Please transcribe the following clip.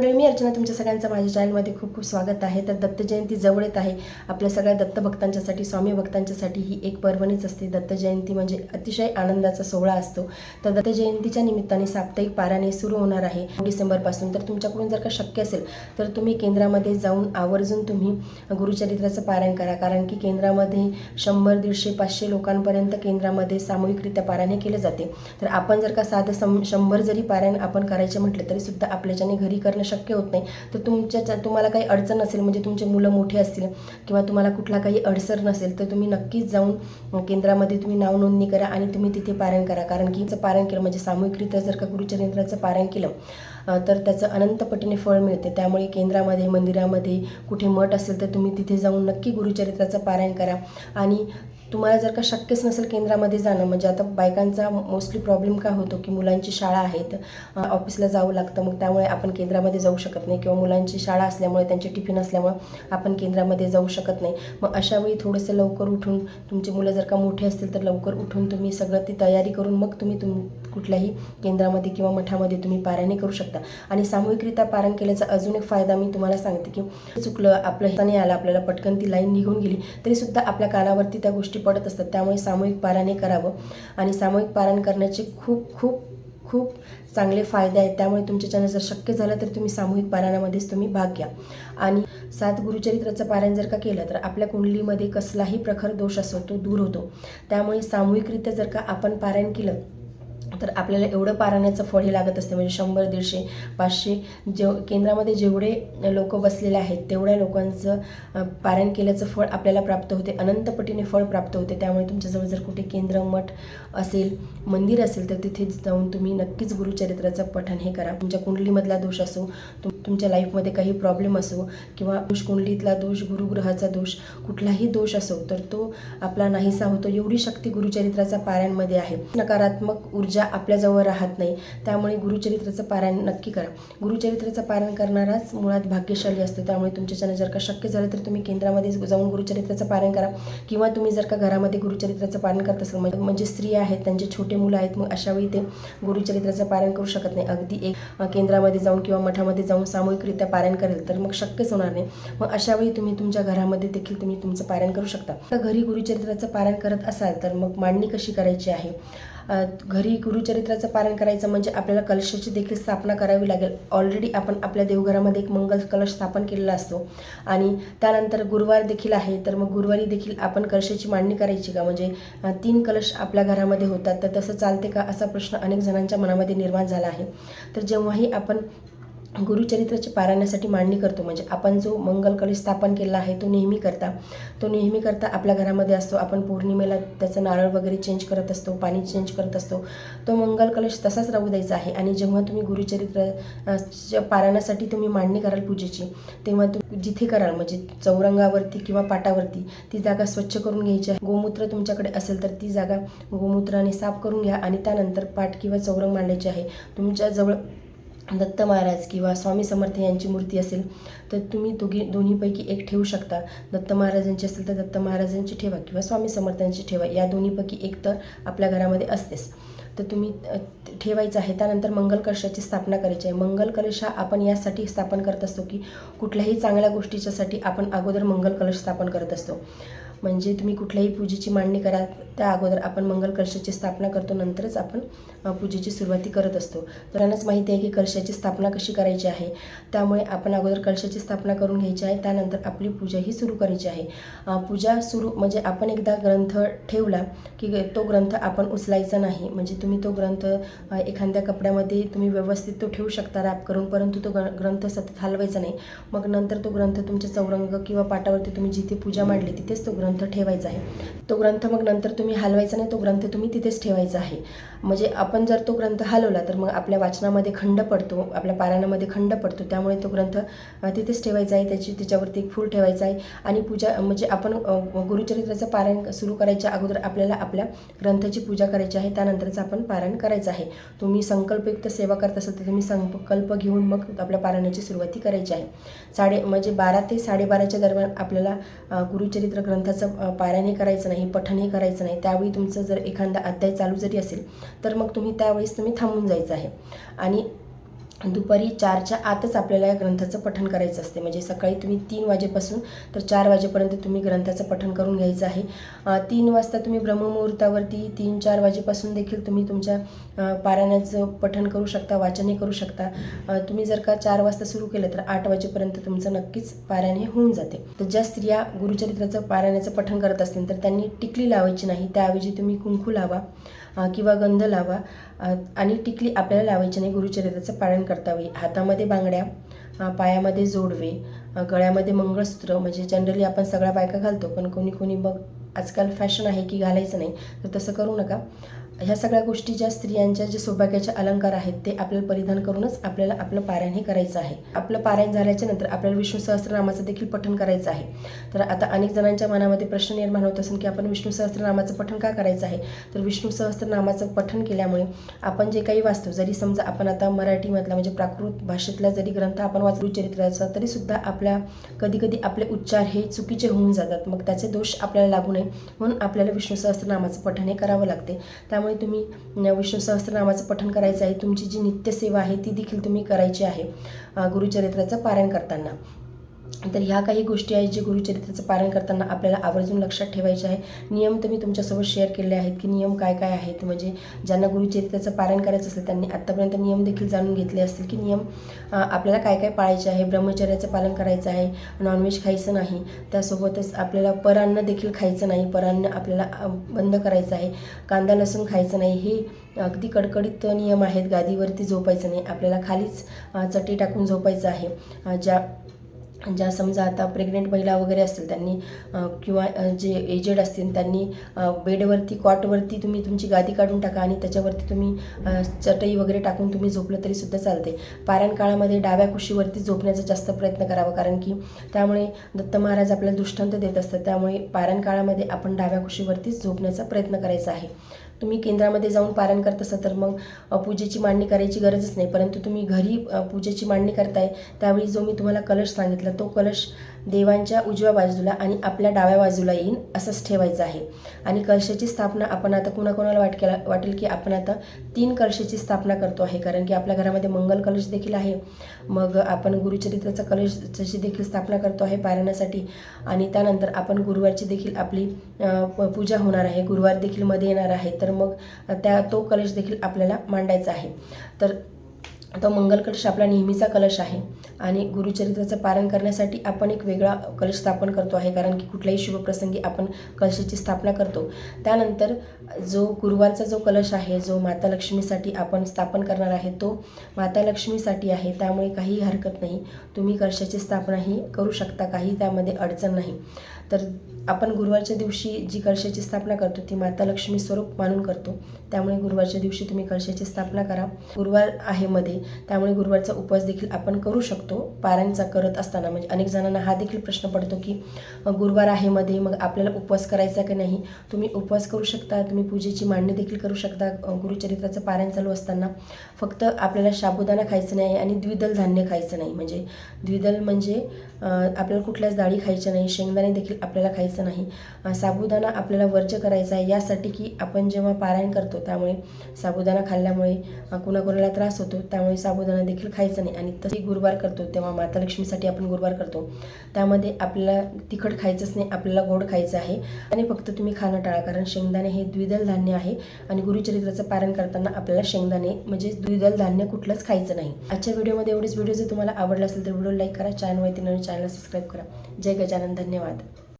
मंडळी मी अर्चना तुमच्या सगळ्यांचं माझ्या चॅनलमध्ये खूप खूप स्वागत आहे. तर दत्त जयंती जवळ येत आहे. आपल्या सगळ्या दत्तभक्तांच्यासाठी स्वामी भक्तांच्यासाठी ही एक पर्वणीच असते. दत्त जयंती म्हणजे अतिशय आनंदाचा सोहळा असतो. तर दत्त जयंतीच्या निमित्ताने साप्ताहिक पाराने सुरू होणार आहे. डिसेंबरपासून. तर तुमच्याकडून जर का शक्य असेल तर तुम्ही केंद्रामध्ये जाऊन आवर्जून तुम्ही गुरुचरित्राचं पारायण करा. कारण की केंद्रामध्ये शंभर दीडशे पाचशे लोकांपर्यंत केंद्रामध्ये सामूहिकरित्या पारायणे केले जाते. तर आपण जर का साधं सम शंभर जरी पारायण आपण करायचे म्हटलं तरी सुद्धा आपल्याच्याने घरी करणं शक्य होत नाही. तर तुमच्या तुम्हाला काही अडचण नसेल म्हणजे तुमचे मुलं मोठे असतील किंवा तुम्हाला कुठला काही अडसर नसेल तर तुम्ही नक्कीच जाऊन केंद्रामध्ये तुम्ही नाव नोंदणी करा आणि तुम्ही तिथे पारायण करा. कारण की पारायण केलं म्हणजे सामूहिकरित्या जर का गुरुचरित्राचं पारायण केलं तर त्याचं अनंतपटीने फळ मिळते. त्यामुळे केंद्रामध्ये मंदिरामध्ये कुठे मठ असेल तर तुम्ही तिथे जाऊन नक्की गुरुचरित्राचं पारायण करा. आणि तुम्हाला जर का शक्यच नसेल केंद्रामध्ये जाणं म्हणजे आता बायकांचा मोस्टली प्रॉब्लेम काय होतो की मुलांची शाळा आहेत ऑफिसला जावं लागतं मग त्यामुळे आपण केंद्रामध्ये जाऊ शकत नाही किंवा मुलांची शाळा असल्यामुळे त्यांचे टिफिन असल्यामुळे आपण केंद्रामध्ये जाऊ शकत नाही. मग अशा वेळी थोडंसं लवकर उठून तुमची मुलं जर का मोठी असतील तर लवकर उठून तुम्ही सगळं ती तयारी करून मग तुम्ही तुम कुठल्याही केंद्रामध्ये किंवा मठामध्ये तुम्ही पारायणे करू शकता. आणि सामूहिकरित्या पारायण केल्याचा अजून एक फायदा मी तुम्हाला सांगते की चुकलं आपलं हिताने आलं आपल्याला पटकन ती लाईन निघून गेली तरीसुद्धा आपल्या कानावरती त्या गोष्टी पडत असतात. त्यामुळे सामूहिक पारायणे करावं. आणि सामूहिक पारायण करण्याचे खूप खूप खूप चांगले फायदे आहेत. त्यामुळे तुमच्याच्यानं जर शक्य झालं तर तुम्ही सामूहिक पारायणामध्येच तुम्ही भाग घ्या. आणि सात गुरुचरित्राचं पारायण जर का केलं तर आपल्या कुंडलीमध्ये कसलाही प्रखर दोष असो तो दूर होतो. त्यामुळे सामूहिकरित्या जर का आपण पारायण केलं तर आपल्याला एवढं पाराण्याचं फळ हे लागत असते म्हणजे शंभर दीडशे पाचशे जेव केंद्रामध्ये जेवढे लोक बसलेले आहेत तेवढ्या लोकांचं पारायण केल्याचं फळ आपल्याला प्राप्त होते. अनंतपटीने फळ प्राप्त होते. त्यामुळे तुमच्याजवळ जर कुठे केंद्र मठ असेल मंदिर असेल तर तिथे जाऊन तुम्ही नक्कीच गुरुचरित्राचं पठण हे करा. तुमच्या कुंडलीमधला दोष असो तुम तुमच्या लाईफमध्ये काही प्रॉब्लेम असो किंवा दोष कुंडलीतला दोष गुरुग्रहाचा दोष कुठलाही दोष असो तर तो आपला नाहीसा होतो. एवढी शक्ती गुरुचरित्राचा पारायणमध्ये आहे. नकारात्मक ऊर्जा आपल्याजवळ राहत नाही. त्यामुळे गुरुचरित्राचं पारायण नक्की करा. गुरुचरित्राचं पारायण करणाराच मुळात भाग्यशाली असतो. त्यामुळे तुमच्याच्यानं जर का शक्य झालं तर तुम्ही केंद्रामध्ये जाऊन गुरुचरित्राचं पारायण करा. किंवा तुम्ही जर का घरामध्ये गुरुचरित्राचं पारायण करत असाल म्हणजे- म्हणजे स्त्रिया आहेत त्यांचे छोटे मुलं आहेत मग अशा वेळी ते गुरुचरित्राचं पारायण करू शकत नाही. अगदी एक केंद्रामध्ये जाऊन किंवा मठामध्ये जाऊन सामूहिकरित्या पारायण करेल तर मग शक्यच होणार नाही. मग अशा वेळी तुम्ही तुमच्या घरामध्ये देखील तुम्ही तुमचं पारायण करू शकता. तर घरी गुरुचरित्राचं पारायण करत असाल तर मग मांडणी कशी करायची आहे? घरी गुरुचरित्राचं पालन करायचं म्हणजे आपल्याला कलशाची देखील स्थापना करावी लागेल. ऑलरेडी आपण आपल्या देवघरामध्ये एक मंगल कलश स्थापन केलेला असतो. आणि त्यानंतर गुरुवार देखील आहे तर मग गुरुवारी देखील आपण कलशाची मांडणी करायची का? म्हणजे तीन कलश आपल्या घरामध्ये होतात तर तसं चालते का? असा प्रश्न अनेक जणांच्या मनामध्ये निर्माण झाला आहे. तर जेव्हाही आपण गुरुचरित्राची पारायणासाठी मांडणी करतो. म्हणजे आपण जो मंगल कलश स्थापन केलेला आहे तो नेहमी करता. तो नेहमी करता आपल्या घरामध्ये असतो. आपण पौर्णिमेला त्याचं नारळ वगैरे चेंज करत असतो पाणी चेंज करत असतो. तो मंगल कलश तसाच राहू द्यायचा आहे. आणि जेव्हा तुम्ही गुरुचरित्र च्या पारायणासाठी तुम्ही मांडणी कराल पूजेची तेव्हा तू जिथे कराल म्हणजे चौरंगावरती किंवा पाटावरती ती जागा स्वच्छ करून घ्यायची आहे. गोमूत्र तुमच्याकडे असेल तर ती जागा गोमूत्राने साफ करून घ्या आणि त्यानंतर पाट किंवा चौरंग मांडायचे आहे. तुमच्याजवळ दत्त महाराज किंवा स्वामी समर्थ यांची मूर्ती असेल तर तुम्ही दोघी दोन्हीपैकी एक ठेवू शकता. दत्त महाराजांची असेल तर दत्त महाराजांची ठेवा किंवा स्वामी समर्थांची ठेवा. या दोन्हीपैकी एक तर आपल्या घरामध्ये असतेच. तर तुम्ही ठेवायचं आहे. त्यानंतर मंगल कलशाची स्थापना करायची आहे. मंगल कलश हा आपण यासाठी स्थापन करत असतो की कुठल्याही चांगल्या गोष्टीच्यासाठी आपण अगोदर मंगल कलश स्थापन करत असतो. म्हणजे तुम्ही कुठल्याही पूजेची मांडणी करा त्या अगोदर आपण मंगल कलशाची स्थापना करतो नंतरच आपण पूजेची सुरुवाती करत असतो. त्यांनाच माहिती आहे की कलशाची स्थापना कशी करायची आहे. त्यामुळे आपण अगोदर कलशाची स्थापना करून घ्यायची आहे त्यानंतर आपली पूजा ही सुरू करायची आहे. पूजा सुरू म्हणजे आपण एकदा ग्रंथ ठेवला की तो ग्रंथ आपण उचलायचा नाही. म्हणजे तुम्ही तो ग्रंथ एखाद्या कपड्यामध्ये तुम्ही व्यवस्थित तो ठेवू शकता रॅप करून परंतु तो ग्रंथ सतत हलवायचा नाही. मग नंतर तो ग्रंथ तुमच्या चौरंग किंवा पाटावरती तुम्ही जिथे पूजा मांडली तिथेच तो ग्रंथ ग्रंथ ठेवायचा आहे. तो ग्रंथ मग नंतर तुम्ही हलवायचा नाही तो ग्रंथ तुम्ही तिथेच ठेवायचा आहे. म्हणजे आपण जर तो ग्रंथ हलवला तर मग आपल्या वाचनामध्ये खंड पडतो आपल्या पारायणामध्ये खंड पडतो त्यामुळे तो ग्रंथ तिथेच ठेवायचा आहे त्याची त्याच्यावरती एक फूल ठेवायचा आहे. आणि पूजा म्हणजे आपण गुरुचरित्राचं पारायण सुरू करायच्या अगोदर आपल्याला आपल्या ग्रंथाची पूजा करायची आहे त्यानंतरच आपण पारायण करायचं आहे. तुम्ही संकल्पयुक्त सेवा करत असाल तर तुम्ही संकल्प घेऊन मग आपल्या पारायणाची सुरुवाती करायची आहे. साडे म्हणजे बारा ते साडेबाराच्या दरम्यान आपल्याला गुरुचरित्र ग्रंथाचं अ, पारायणही करायचं नाही पठणही करायचं नाही त्यावेळी तुमचं जर एखादा अध्याय चालू जरी असेल तर मग तुम्ही त्यावेळेस तुम्ही थांबून जायचं आहे. आणि दुपारी चारच्या आतच आपल्याला या ग्रंथाचं पठण करायचं असते. म्हणजे सकाळी तुम्ही तीन वाजेपासून तर चार वाजेपर्यंत तुम्ही ग्रंथाचं पठण करून घ्यायचं आहे. तीन वाजता तुम्ही ब्रह्ममुहूर्तावरती तीन चार वाजेपासून देखील तुम्ही तुमच्या पारायणाचं पठण करू शकता वाचनही करू शकता. तुम्ही जर का चार वाजता सुरू केलं तर आठ वाजेपर्यंत तुमचं नक्कीच पारायण हे होऊन जाते. तर ज्या स्त्रिया गुरुचरित्राचं पारायणाचं पठण करत असतील तर त्यांनी टिकली लावायची नाही. त्याऐवजी तुम्ही कुंकू लावा किंवा गंध लावा आणि टिकली आपल्याला लावायची नाही. गुरुचरित्राचं पारायण करता हातामध्ये बांगड्या पायामध्ये जोडवे गळ्यामध्ये मंगळसूत्र म्हणजे जनरली आपण सगळ्या बायका घालतो पण कोणी कोणी बघ आजकाल फॅशन आहे की घालायचं नाही तर तसं करू नका. ह्या सगळ्या गोष्टी ज्या स्त्रियांच्या जे सौभाग्याचे अलंकार आहेत ते आपल्याला परिधान करूनच आपल्याला आपलं पारायण हे करायचं आहे. आपलं पारायण झाल्याच्यानंतर आपल्याला विष्णू सहस्त्रनामाचं देखील पठण करायचं आहे. तर आता अनेक जणांच्या मनामध्ये प्रश्न निर्माण होत असेल की आपण विष्णू सहस्त्रनामाचं पठण का करायचं आहे? तर विष्णू सहस्त्रनामाचं पठण केल्यामुळे आपण जे काही वाचतो जरी समजा आपण आता मराठीमधला म्हणजे प्राकृत भाषेतला जरी ग्रंथ आपण वाचू चरित्राचा तरी सुद्धा आपल्या कधी कधी आपले उच्चार हे चुकीचे होऊन जातात. मग त्याचे दोष आपल्याला लागू नये. म्हणून आपल्याला विष्णू सहस्त्रनामाचं पठण हे करावं लागते. त्यामुळे तुम्ही अं, विष्णू सहस्त्रनामाचं पठण करायचं आहे. तुमची जी नित्यसेवा आहे ती देखील तुम्ही करायची आहे गुरुचरित्राचं पारायण करताना. तर ह्या काही गोष्टी आहेत जे गुरुचरित्राचं पालन करताना आपल्याला आवर्जून लक्षात ठेवायचे आहे. नियम तर मी तुमच्यासोबत शेअर केले आहेत की नियम काय काय आहेत? म्हणजे ज्यांना गुरुचरित्राचं पालन करायचं असेल त्यांनी आत्तापर्यंत नियम देखील जाणून घेतले असतील की नियम आपल्याला काय काय पाळायचे आहे? ब्रह्मचर्याचं पालन करायचं आहे नॉनव्हेज खायचं नाही त्यासोबतच आपल्याला परान्न देखील खायचं नाही परान्न आपल्याला बंद करायचं आहे कांदा लसूण खायचं नाही हे अगदी कडकडीत नियम आहेत. गादीवरती झोपायचं नाही आपल्याला खालीच चटी चटई टाकून झोपायचं आहे. ज्या ज्या समजा आता प्रेग्नेंट महिला वगैरे असतील त्यांनी किंवा जे एजेड असतील त्यांनी बेडवरती कॉटवरती तुम्ही तुमची गादी काढून टाका आणि त्याच्यावरती तुम्ही चटई वगैरे टाकून तुम्ही झोपलं तरी सुद्धा चालते. पारायण काळामध्ये डाव्या कुशीवरती झोपण्याचा जास्त प्रयत्न करावा कारण की त्यामुळे दत्त महाराज आपल्याला दृष्टांत देत असतात. त्यामुळे पारायण काळामध्ये आपण डाव्या कुशीवरतीच झोपण्याचा प्रयत्न करायचा आहे. तुम्ही केंद्रामध्ये जाऊन पारायण करत असाल तर मग पूजेची मांडणी करायची गरजच नाही. परंतु तुम्ही घरी पूजेची मांडणी करताय त्यावेळी जो मी तुम्हाला कलश सांगितला तो कलश देवांच्या उजव्या बाजूला आणि आपल्या डाव्या बाजूला येईन असंच ठेवायचं आहे. आणि कलशाची स्थापना आपण आता कुणाकोणाला वाटकेला वाटेल की आपण आता तीन कलशाची स्थापना करतो आहे. कारण की आपल्या घरामध्ये मंगल कलश देखील आहे. मग आपण गुरुचरित्राचा कलशाची देखील स्थापना करतो आहे पारायणासाठी. आणि त्यानंतर आपण गुरुवारची देखील आपली प- पूजा होणार आहे. गुरुवार देखील मध्ये येणार आहे. तर मग त्या तो कलश देखील आपल्याला मांडायचा आहे. तर तो मंगल कलश आपला नेहमीचा कलश आहे आणि गुरुचरित्राचं पालन करण्यासाठी आपण एक वेगळा कलश स्थापन करतो आहे कारण की कुठल्याही शुभप्रसंगी आपण कलशाची स्थापना करतो. त्यानंतर जो गुरुवारचा जो कलश आहे जो माता लक्ष्मीसाठी आपण स्थापन करणार आहे तो माता लक्ष्मीसाठी आहे. त्यामुळे काही हरकत नाही. तुम्ही कलशाची स्थापना ही करू शकता काही त्यामध्ये अडचण नाही. तर आपण गुरुवारच्या दिवशी जी कळशाची स्थापना करतो ती माता लक्ष्मी स्वरूप मानून करतो. त्यामुळे गुरुवारच्या दिवशी तुम्ही कळशाची स्थापना करा. गुरुवार आहे मध्ये त्यामुळे गुरुवारचा उपवास देखील आपण करू शकतो. पारायणचा करत असताना म्हणजे अनेक जणांना हा देखील प्रश्न पडतो की गुरुवार आहे मध्ये मग आपल्याला उपवास करायचा की नाही? तुम्ही उपवास करू शकता तुम्ही पूजेची मांडणी देखील करू शकता गुरुचरित्राचं पारायण चालू असताना. फक्त आपल्याला साबुदाणा खायचं नाही आणि द्विदल धान्य खायचं नाही. म्हणजे द्विदल म्हणजे आपल्याला कुठल्याच डाळी खायच्या नाही शेंगदाणे देखील आपल्याला खायचं नाही. साबुदाणा आपल्याला वर्ज्य करायचा आहे यासाठी की आपण जेव्हा पारायण करतो त्यामुळे साबुदाणा खाल्ल्यामुळे कुणाकुणाला त्रास होतो त्यामुळे साबुदाणा देखील खायचं नाही. आणि तशी गुरुवार करतो तेव्हा माता लक्ष्मीसाठी आपण गुरुवार करतो. त्यामध्ये आपल्याला तिखट खायचंच नाही आपल्याला गोड खायचं आहे. आणि फक्त तुम्ही खाणं टाळा कारण शेंगदाणे हे द्विदल धान्य आहे. आणि गुरुचरित्राचं पारायण करताना आपल्याला शेंगदाणे म्हणजे द्विदल धान्य कुठलंच खायचं नाही. आजच्या व्हिडिओमध्ये एवढेच. व्हिडिओ जर तुम्हाला आवडला असेल तर व्हिडिओ लाईक करा चॅनल माहिती नवीन चॅनल सबस्क्राईब करा. जय गजानन. धन्यवाद.